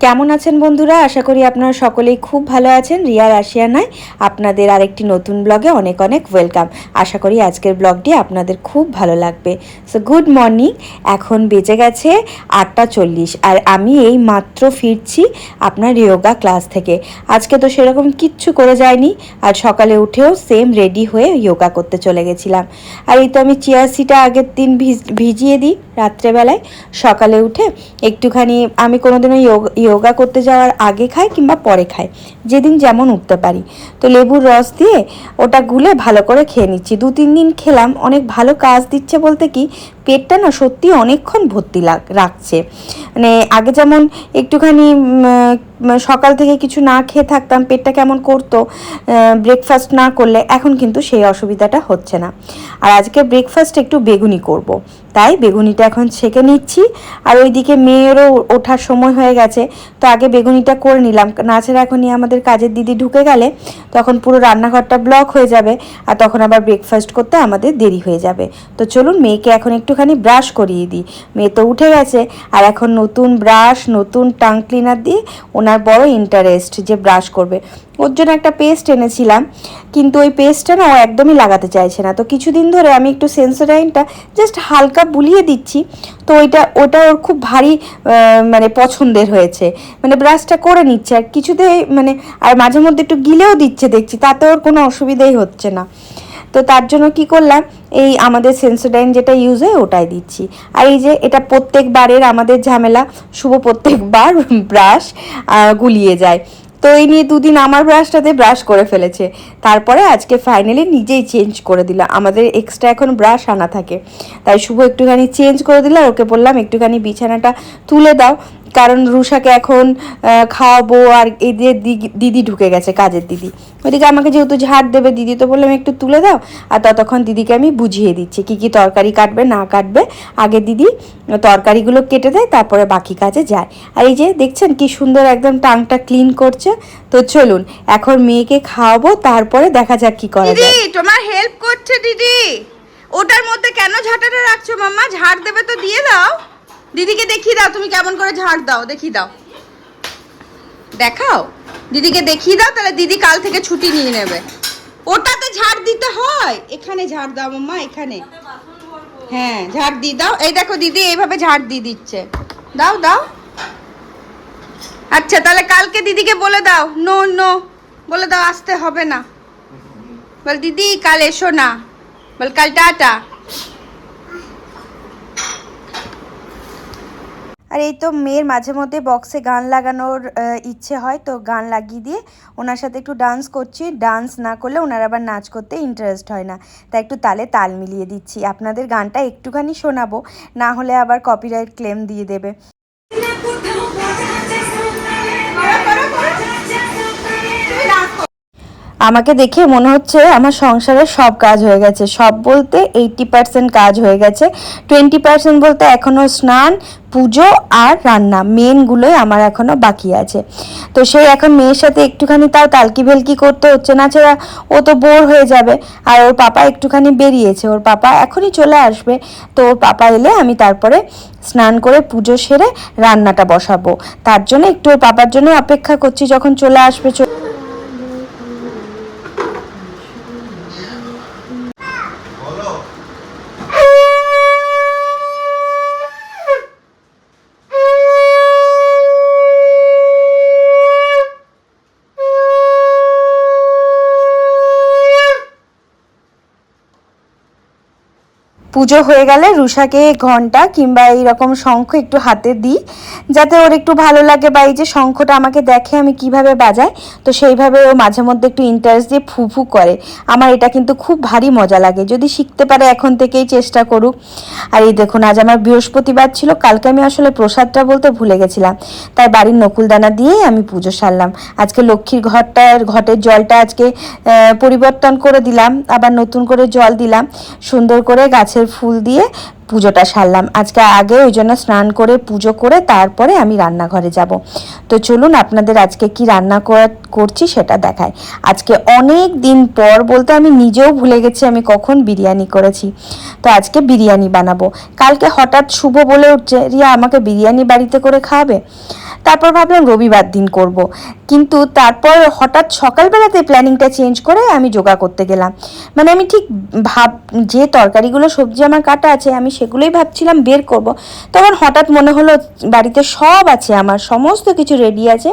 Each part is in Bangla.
কেমন আছেন বন্ধুরা? আশা করি আপনারা সকলেই খুব ভালো আছেন। রিয়ার আশিয়ানায় আপনাদের আরেকটি নতুন ব্লগে অনেক অনেক ওয়েলকাম আশা করি আজকের ব্লগটি আপনাদের খুব ভালো লাগবে। সো গুড মর্নিং এখন বেজে গেছে আটটা চল্লিশ আর আমি এই মাত্র ফিরছি আপনার যোগা ক্লাস থেকে। আজকে তো সেরকম কিচ্ছু করে যায়নি আর সকালে উঠেও সেম রেডি হয়ে যোগা করতে চলে গেছিলাম। আর এই তো আমি চেয়ার সিটা আগের দিন ভিজ- ভিজিয়ে দিই রাত্রেবেলায়। সকালে উঠে একটুখানি আমি কোনোদিনও যোগ- করতে যাওয়ার আগে খাই কিংবা পরে খাই যেদিন যেমন উঠতে পারি। তো লেবুর রস দিয়ে ওটা গুলে ভালো করে খেয়ে নিচ্ছি। দু তিন দিন খেলাম, অনেক ভালো কাজ দিচ্ছে বলতে কি পেটটা না সত্যি অনেকক্ষণ ভর্তি লাগ রাখছে। মানে আগে যেমন একটুখানি সকাল থেকে কিছু না খেয়ে থাকতাম, পেটটা কেমন করতো ব্রেকফাস্ট না করলে এখন কিন্তু সেই অসুবিধাটা হচ্ছে না। আর আজকে ব্রেকফাস্ট একটু বেগুনি করব। তাই বেগুনিটা এখন ছেঁকে নিচ্ছি। আর ওইদিকে মেয়েরও ওঠার সময় হয়ে গেছে, তো আগে বেগুনিটা করে নিলাম। নাছাড়া এখনই আমাদের কাজের দিদি ঢুকে গেলে তখন পুরো রান্নাঘরটা ব্লক হয়ে যাবে, আর তখন আবার ব্রেকফাস্ট করতে আমাদের দেরি হয়ে যাবে। তো চলুন, মেয়েকে এখন একটুখানি ব্রাশ করিয়ে দিই। মেয়ে তো উঠে গেছে, আর এখন নতুন ব্রাশ নতুন টাং ক্লিনার দিয়ে ওনার বড় ইন্টারেস্ট যে ব্রাশ করবে। ওর জন্য একটা পেস্ট এনেছিলাম, কিন্তু ওই পেস্টটা না ও একদমই লাগাতে চাইছে না। তো কিছুদিন ধরে আমি একটু সেন্সোডাইনটা জাস্ট হালকা বুলিয়ে দিচ্ছি, তো ওইটা, ওটা ওর খুব ভারী মানে পছন্দের হয়েছে। মানে ব্রাশটা করে নিচ্ছে, আর কিছুতেই মানে আর মাঝে মধ্যে একটু গিলেও দিচ্ছে দেখছি, তাতে ওর কোনো অসুবিধাই হচ্ছে না। তো তার জন্য কি করলাম? এই আমাদের সেন্সোডাইন যেটা ইউজ হয়, ওটাই দিচ্ছি। আর এই যে এটা প্রত্যেকবারের আমাদের ঝামেলা, শুভ প্রত্যেকবার ব্রাশ গুলিয়ে যায়। তো এই নিয়ে দুদিন আমার ব্রাশটাতে ব্রাশ করে ফেলেছে। তারপরে আজকে ফাইনালি নিজেই চেঞ্জ করে দিলাম। আমাদের এক্সট্রা এখন ব্রাশ আনা থাকে। তাই শুভ একটুখানি চেঞ্জ করে দিলাম। ওকে বললাম, একটুখানি বিছানাটা তুলে দাও। কারণ রুষাকে এখন খাওয়াবো আর এই যে দি- দিদি ঢুকে গেছে কাজের দিদি। ওদিকে আমাকে যেহেতু ঝাড় দেবে দিদি তো বললাম একটু তুলে দাও। আর ততক্ষণ দিদিকে আমি বুঝিয়ে দিচ্ছি কি কি তরকারি কাটবে না কাটবে। আগে দিদি তরকারিগুলো কেটে দেয় তারপরে বাকি কাজে যায়। আর এই যে দেখছেন কি সুন্দর একদম টাংটা ক্লিন করছে। তো চলুন এখন মেয়েকে খাওয়াবো তারপরে দেখা যাক কি করা দিদি তোমার হেল্প করছে দিদি। ওটার মধ্যে কেন ঝাঁটাটা রাখছো মাম্মা? ঝাড় দেবে তো দিয়ে দাও। দিদিকে দেখিয়ে দাও, তুমি কেমন করে ঝাড় দাও, দেখিয়ে দাও। দেখাও, দিদিকে দেখিয়ে দাও, তাহলে দিদি কাল থেকে ছুটি নিয়ে নেবে। ওটাতে ঝাড় দিতে হয়। এখানে ঝাড় দাও মাম্মা, এখানে। হ্যাঁ ঝাড় দিয়ে দাও। এই দেখো দিদি এইভাবে ঝাড় দিয়ে দিচ্ছে। দাও দাও। আচ্ছা তাহলে কালকে দিদিকে বলে দাও। নো নো, বলে দাও, আসতে হবে না। বল, দিদি, কাল এসো না। বল, কাল টাটা। আর এই তো মেয়ের মাঝে মধ্যে বক্সে গান লাগানোর ইচ্ছে হয়, তো গান লাগিয়ে দিয়ে ওনার সাথে একটু ডান্স করছি। ডান্স না করলে ওনার আবার নাচ করতে ইন্টারেস্ট হয় না। তাই একটু তালে তাল মিলিয়ে দিচ্ছি। আপনাদের গানটা একটুখানি শোনাবো, না হলে আবার কপিরাইট ক্লেম দিয়ে দেবে। আমাকে দেখে মনে হচ্ছে আমার সংসারের সব কাজ হয়ে গেছে। সব বলতে এইটটি পার্সেন্ট কাজ হয়ে গেছে। টোয়েন্টি পার্সেন্ট বলতে এখনও স্নান, পুজো আর রান্না। মেনগুলোই আমার এখনও বাকি আছে। তো সেই এখন মেয়ের সাথে একটুখানি তাও তালকি ভেলকি করতে হচ্ছে না ছাড়া। ও তো বোর হয়ে যাবে। আর ওর পাপা একটুখানি বেরিয়েছে। ওর পাপা এখনই চলে আসবে। তো ওর পাপা এলে আমি তারপরে স্নান করে পুজো সেরে রান্নাটা বসাবো। তার জন্য একটু ওর পাপার জন্য অপেক্ষা করছি। যখন চলে আসবে পুজো হয়ে গেলে রুষাকে ঘণ্টা কিংবা এইরকম শঙ্খ একটু হাতে দিই, যাতে ওর একটু ভালো লাগে বা এই যে শঙ্খটা আমাকে দেখে আমি কীভাবে বাজাই, তো সেইভাবে ও মাঝে মধ্যে একটু ইন্টারেস্ট দিয়ে ফু ফু করে। আমার এটা কিন্তু খুব ভারী মজা লাগে। যদি শিখতে পারে এখন থেকেই চেষ্টা করুক। আর এই দেখুন, আজ আমার বৃহস্পতিবার ছিল, কালকে আমি আসলে প্রসাদটা বলতে ভুলে গেছিলাম। তাই বাড়ির নকুলদানা দিয়েই আমি পুজো সারলাম। আজকে লক্ষ্মীর ঘরটার, ঘটের জলটা আজকে পরিবর্তন করে দিলাম, আবার নতুন করে জল দিলাম। সুন্দর করে গাছের ফুল দিয়ে পুজোটা সারলাম। আজকে আগে ওই জন্য স্নান করে পুজো করে তারপরে আমি রান্নাঘরে যাব। তো চলুন আপনাদের আজকে কি রান্না করা- করছি সেটা দেখায় আজকে অনেক দিন পর বলতে আমি নিজেও ভুলে গেছি আমি কখন বিরিয়ানি করেছি। তো আজকে বিরিয়ানি বানাবো। কালকে হঠাৎ শুভ বলে উঠছে, রিয়া, আমাকে বিরিয়ানি বাড়িতে করে খাওয়াবে? তারপর ভাবলাম রবিবার দিন করব। কিন্তু তারপর হঠাৎ সকালবেলাতে প্ল্যানিংটা চেঞ্জ করে আমি যোগা করতে গেলাম। মানে আমি ঠিক ভাব, যে তরকারিগুলো সবজি আমার কাটা আছে, আমি সেগুলোই ভাবছিলাম বের করব। তখন হঠাৎ মনে হলো বাড়িতে সব আছে আমার, সমস্ত কিছু রেডি আছে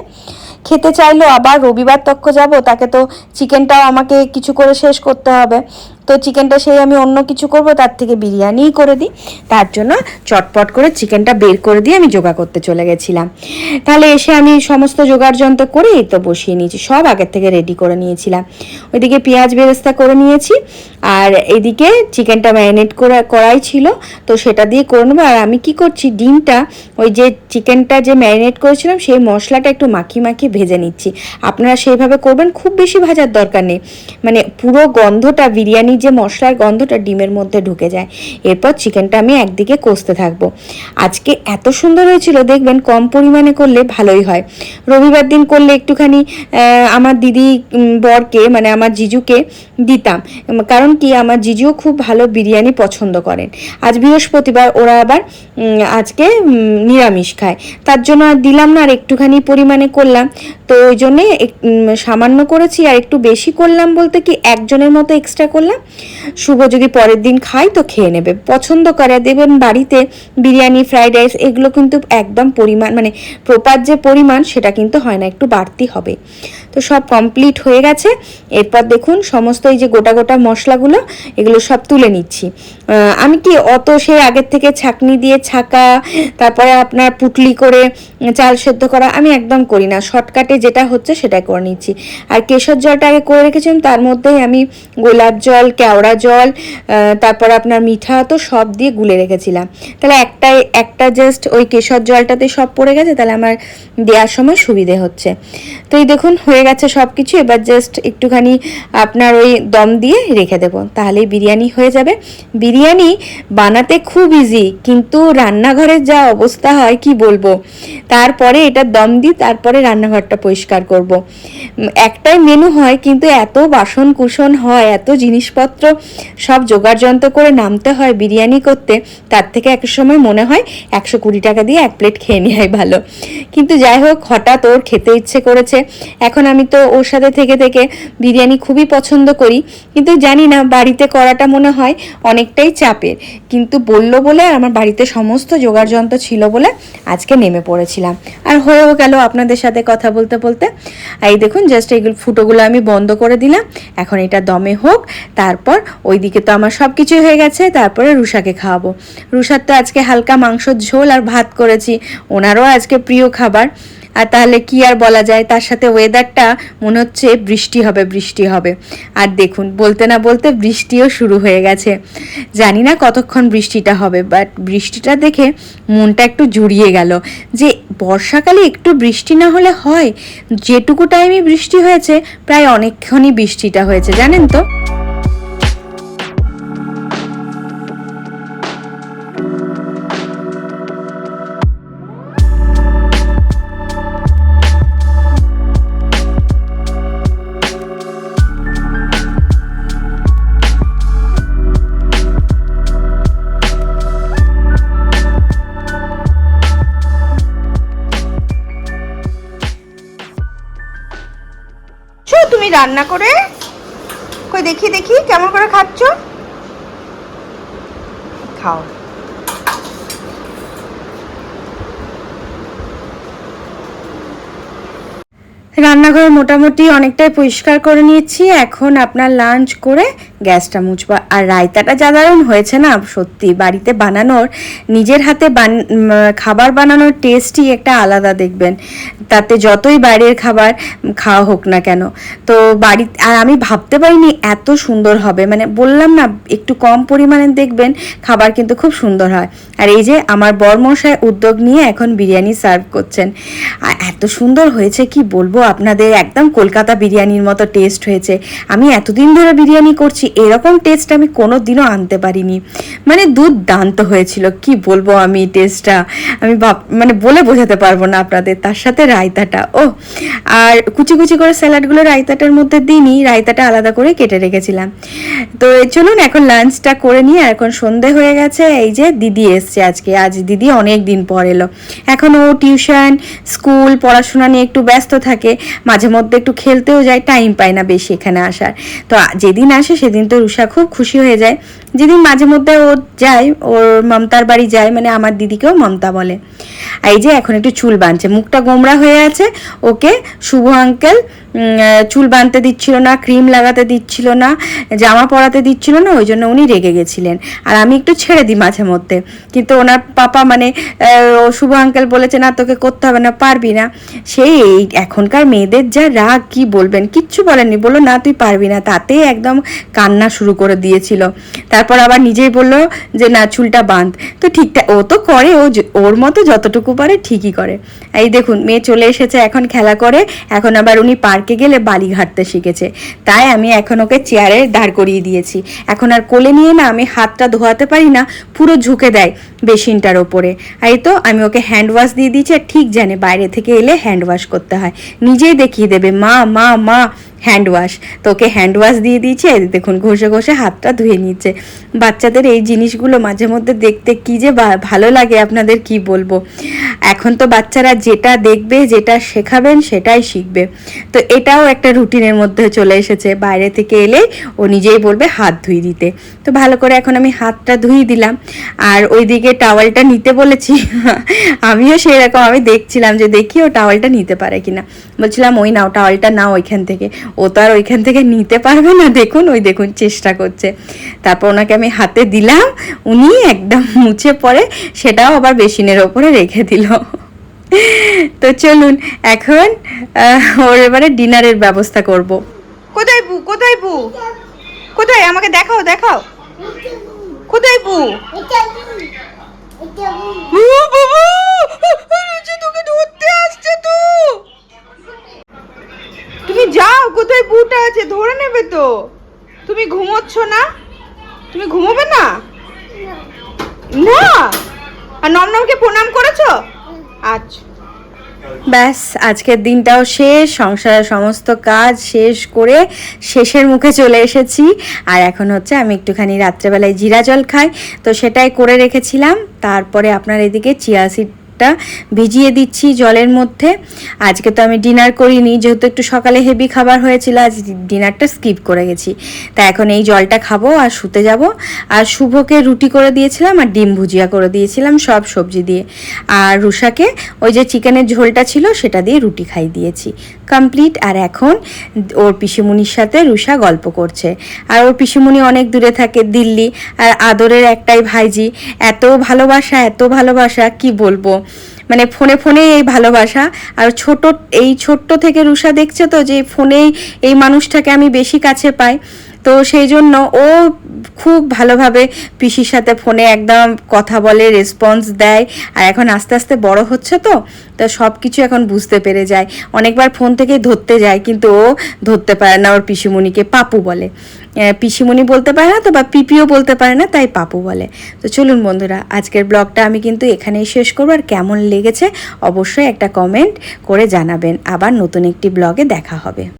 খেতে চাইলো আবার রবিবার তক্ষ যাব, তাকে তো চিকেনটাও আমাকে কিছু করে শেষ করতে হবে তো চিকেনটা সেই আমি অন্য কিছু করব, তার থেকে বিরিয়ানিই করে দিই। তার জন্য চটপট করে চিকেনটা বের করে দিয়ে আমি যোগা করতে চলে গেছিলাম। তাহলে এসে আমি সমস্ত জোগাড় যন্ত্র করে তো বসিয়ে নিয়েছি, সব আগের থেকে রেডি করে নিয়েছিলাম। ওইদিকে পেঁয়াজ বেরেস্তা করে নিয়েছি, আর এদিকে চিকেনটা ম্যারিনেট করে, করাই ছিল, তো সেটা দিয়ে করে নেব। আর আমি কি করছি, ডিমটা, ওই যে চিকেনটা যে ম্যারিনেট করেছিলাম, সেই মশলাটা একটু মাখিয়ে মাখিয়ে ভেজে নিচ্ছি। আপনারা সেইভাবে করবেন, খুব বেশি ভাজার দরকার নেই। মানে পুরো গন্ধটা বিরিয়ানির যে মশলার গন্ধটা ডিমের মধ্যে ঢুকে যায়। এরপর চিকেনটা আমি একদিকে কষতে থাকব। আজকে এত সুন্দর হয়েছিল, দেখবেন কম পরিমাণে করলে ভালোই হয়। রবিবার দিন করলে একটুখানি আমার দিদি বরকে মানে আমার জিজুকে দিতাম। কারণ কি, আমার জিজুও খুব ভালো বিরিয়ানি পছন্দ করেন। আজ বৃহস্পতিবার ওরা আবার আজকে নিরামিষ খায়। তার জন্য আর দিলাম না, আর একটুখানি পরিমাণে করলাম। তো ওই জন্যে সামান্য করেছি, আর একটু বেশি করলাম বলতে কি, একজনের মতো এক্সট্রা করলাম। শুভ যদি পরের দিন খায় তো খেয়ে নেবে। পছন্দ করে দেবেন বাড়িতে বিরিয়ানি ফ্রাইড রাইস এগুলো কিন্তু একদম পরিমাণ মানে প্রপার যে পরিমাণ সেটা কিন্তু হয় না, একটু বাড়তি হবে। তো সব কমপ্লিট হয়ে গেছে। এরপর দেখুন, সমস্ত এই যে গোটা গোটা মশলাগুলো, এগুলো সব তুলে নিচ্ছি। আমি কি অত সেই আগের থেকে ছাকনি দিয়ে ছাকা, তারপরে আপনার পুটলি করে চাল সেদ্ধ করা, আমি একদম করি না। শর্টকাটে যেটা হচ্ছে সেটা করে নিচ্ছি। আর কেশর জলটা আগে করে রেখেছিলাম, তার মধ্যেই আমি গোলাপ জল, কেওড়া জল তারপর আপনার মিঠা তো সব দিয়ে গুলে রেখেছিলাম। তাহলে একটাই, একটা জাস্ট ওই কেশর জলটাতে সব পড়ে গেছে, তাহলে আমার দেওয়ার সময় সুবিধে হচ্ছে। তো এই দেখুন, হয়ে গেছে সব কিছু এবার জাস্ট একটুখানি আপনার ওই দম দিয়ে রেখে দেবো। তাহলেই বিরিয়ানি হয়ে যাবে। বিরিয়ানি বানাতে খুব ইজি কিন্তু রান্নাঘরের যা অবস্থা হয়, কি বলব? তারপরে এটা দম দিই তারপরে রান্নাঘরটা পরিষ্কার করব। একটাই মেনু হয়, কিন্তু এত বাসন কুসন হয়, এত জিনিসপত্র সব জোগাড় যন্ত্র করে নামতে হয় বিরিয়ানি করতে, তার থেকে এক সময় মনে হয় একশো কুড়ি টাকা দিয়ে এক প্লেট খেয়ে নেওয়াই ভালো। কিন্তু যাই হোক, হঠাৎ ওর খেতে ইচ্ছে করেছে। এখন আমি তো ওর সাথে থেকে থেকে বিরিয়ানি খুবই পছন্দ করি। কিন্তু জানি না, বাড়িতে করাটা মনে হয় অনেকটাই চাপের। কিন্তু বলল বলে আমার বাড়িতে সমস্ত জোগাড় যন্ত্র ছিল বলে আজকে নেমে পড়েছিলাম। আর হয়েও গেল আপনাদের সাথে কথা বলতে বলতে। এই দেখুন জাস্ট এইগুলো ফুটোগুলো আমি বন্ধ করে দিলাম। এখন এটা দমে হোক, তারপর ওইদিকে তো আমার সব কিছুই হয়ে গেছে, তারপরে রুষাকে খাওয়াবো। রুষার তো আজকে হালকা মাংসর ঝোল আর ভাত করেছি, ওনারও আজকে প্রিয় খাবার। আর তাহলে কি আর বলা যায়, তার সাথে ওয়েদারটা মনে হচ্ছে বৃষ্টি হবে বৃষ্টি হবে। আর দেখুন, বলতে না বলতে বৃষ্টিও শুরু হয়ে গেছে। জানি না কতক্ষণ বৃষ্টিটা হবে বাট বৃষ্টিটা দেখে মনটা একটু জুড়িয়ে গেল যে বর্ষাকালে একটু বৃষ্টি না হলে হয়। যেটুকু টাইমে বৃষ্টি হয়েছে, প্রায় অনেকক্ষণই বৃষ্টিটা হয়েছে, জানেন তো? রান্না করে? কই, দেখি দেখি, কেমন করে খাচ্ছ? খাও। রান্নাঘর মোটামুটি অনেকটাই পরিষ্কার করে নিয়েছি। এখন আপনার লাঞ্চ করে গ্যাসটা মুছবো। আর রায়তাটা যা দারুণ হয়েছে না, সত্যি, বাড়িতে বানানোর, নিজের হাতে খাবার বানানোর টেস্টই একটা আলাদা দেখবেন। তাতে যতই বাইরের খাবার খাওয়া হোক না কেন। তো বাড়ি, আর আমি ভাবতে পারিনি এত সুন্দর হবে। মানে বললাম না, একটু কম পরিমাণে দেখবেন খাবার কিন্তু খুব সুন্দর হয়। আর এই যে আমার বরমশাই উদ্যোগ নিয়ে এখন বিরিয়ানি সার্ভ করছেন। আর এত সুন্দর হয়েছে, কি বলব? আপনাদের একদম কলকাতা বিরিয়ানির মতো টেস্ট হয়েছে। আমি এতদিন ধরে বিরিয়ানি করছি এরকম টেস্ট আমি কোনো দিনও আনতে পারিনি। মানে দুধ দান্ত হয়েছিল, কি বলব আমি টেস্টটা আমি মানে বলে বোঝাতে পারব না আপনাদের, তার সাথে রায়তাটা ও আর কুচি কুচি করে স্যালাডগুলো রায়তাটার মধ্যে দিইনি, রায়তাটা আলাদা করে কেটে রেখেছিলাম। তো চলুন এখন লাঞ্চটা করে নিয়ে এখন সন্ধে হয়ে গেছে, এই যে দিদি এসছে আজকে, আজ দিদি অনেক দিন পর এলো। এখন ও টিউশন স্কুল পড়াশোনা নিয়ে একটু ব্যস্ত থাকে, মাঝে মধ্যে একটু খেলতেও যায় টাইম পায় না বেশি এখানে আসার। তো যেদিন আসে সেদিন তো রুষা খুব খুশি হয়ে যায়। যেদিন মাঝে মধ্যে ও যায়, ওর মমতার বাড়ি যায় মানে আমার দিদিকেও মমতা বলে। এই যে এখন একটু চুল বাঁধছে, মুখটা গোমরা হয়ে আছে, ওকে, শুভ আঙ্কেল চুল বাঁধতে দিচ্ছিল না ক্রিম লাগাতে দিচ্ছিল না, জামা পরাতে দিচ্ছিল না, ওই জন্য উনি রেগে গেছিলেন। আর আমি একটু ছেড়ে দিই মাঝে মধ্যে, কিন্তু ওনার পাপা মানে শুভ আঙ্কেল বলেছে, না, তোকে করতে হবে না, পারবি না। সেই এই এখনকার মেয়েদের যা রাগ, কি বলবেন? কিচ্ছু বলেননি, বলল, না, তুই পারবি না। তাতে একদম কান্না শুরু করে দিয়েছিল। তারপর আবার নিজেই বলল যে, না, চুলটা বাঁধ। তো ঠিকঠাক ও তো করে, ও ওর মতো যতটুকু পারে ঠিকই করে। এই দেখুন, মেয়ে চলে এসেছে, এখন খেলা করে, এখন আবার উনি পার্কে গেলে বালি ঘাটতে শিখেছে। তাই আমি এখন ওকে চেয়ারে দাঁড় করিয়ে দিয়েছি। এখন আর কোলে নিয়ে না আমি হাতটা ধোয়াতে পারি না, পুরো ঝুঁকে দেয় বেসিনটার ওপরে। এই তো, আমি ওকে হ্যান্ড ওয়াশ দিয়ে দিয়েছি ঠিক জানে বাইরে থেকে এলে হ্যান্ড ওয়াশ করতে হয়। নিজেই দেখিয়ে দেবে, মা মা মা। হ্যান্ড ওয়াশ তো ওকে হ্যান্ড ওয়াশ দিয়ে দিয়েছে দেখুন ঘষে ঘষে হাতটা ধুয়ে নিচ্ছে। বাচ্চাদের এই জিনিসগুলো মাঝে মধ্যে দেখতে কি যে ভালো লাগে, আপনাদের কি বলব? এখন তো বাচ্চারা যেটা দেখবে, যেটা শেখাবেন, সেটাই শিখবে। তো এটাও একটা রুটিনের মধ্যে চলে এসেছে। বাইরে থেকে এলে ও নিজেই বলবে হাত ধুই দিতে। তো ভালো করে এখন আমি হাতটা ধুই দিলাম। আর ওইদিকে টাওয়ালটা নিতে বলেছি। আমিও সেই রকম আমি দেখছিলাম যে দেখি ও টাওয়ালটা নিতে পারে কিনা। বলছিলাম, ওই নাও টাওয়ালটা নাও ওইখান থেকে। ও তো আর ওইখান থেকে নিতে পারবে না দেখুন ওই দেখুন চেষ্টা করছে। তারপর ওনাকে আমি হাতে দিলাম উনি একদম মুছে পড়ে সেটাও আবার বেসিনের ওপরে রেখে দিল। তো চলুন এখন ওর এবারে ডিনারের ব্যবস্থা করব। কোথায় বু? কোথায় বু? কোথায়? আমাকে দেখাও দেখাও। কোথায় বু? তুমি যাও কোথায় বুটা আছে? ধরে নেবে তো। তুমি ঘুমোচ্ছ না? তুমি ঘুমোবে না? না। আর নমনমকে প্রণাম করেছ? আচ্ছা। ব্যাস আজকের দিনটাও শেষ সংসারের সমস্ত কাজ শেষ করে শেষের মুখে চলে এসেছি। আর এখন হচ্ছে আমি একটুখানি রাত্রেবেলায় জিরা জল খাই। তো সেটাই করে রেখেছিলাম। তারপরে আপনার এদিকে চিয়া সিডটা ভিজিয়ে দিচ্ছি জলের মধ্যে। আজকে তো আমি ডিনার করিনি, যেহেতু একটু সকালে হেভি খাবার হয়েছিল, আজ ডিনারটা স্কিপ করে গেছি। তা এখন এই জলটা খাব আর শুতে যাব। আর শুভকে রুটি করে দিয়েছিলাম আর ডিম ভুজিয়া করে দিয়েছিলাম সব সবজি দিয়ে। আর রুষাকে ওই যে চিকেনের ঝোলটা ছিল সেটা দিয়ে রুটি খাই দিয়েছি। কমপ্লিট। আর এখন ওর পিসিমুনির সাথে রুষা গল্প করছে। আর ওর পিসিমুনি অনেক দূরে থাকে, দিল্লি। আর আদরের একটাই ভাইজি, এত ভালোবাসা এত ভালোবাসা, কি বলব? মানে ফোনে ফোনে এই ভালোবাসা। আর ছোট, এই ছোট্ট থেকে রুষা দেখছে তো যে ফোনেই এই মানুষটাকে আমি বেশি কাছে পাই। তো সেই জন্য ও খুব ভালোভাবে পিসির সাথে ফোনে একদম কথা বলে রেসপন্স দেয়। আর এখন আস্তে আস্তে বড় হচ্ছে তো তো সব কিছু এখন বুঝতে পেরে যায়। অনেকবার ফোন থেকে ধরতে যায়, কিন্তু ও ধরতে পারে না, ওর পিসিমণিকে পাপু বলে। পিসিমণি বলতে পারে না তো বা পিপিও বলতে পারে না, তাই পাপু বলে। তো চলুন বন্ধুরা, আজকের ব্লগটা আমি কিন্তু এখানেই শেষ করব। আর কেমন লেগেছে, অবশ্যই একটা কমেন্ট করে জানাবেন। আবার নতুন একটি ব্লগে দেখা হবে।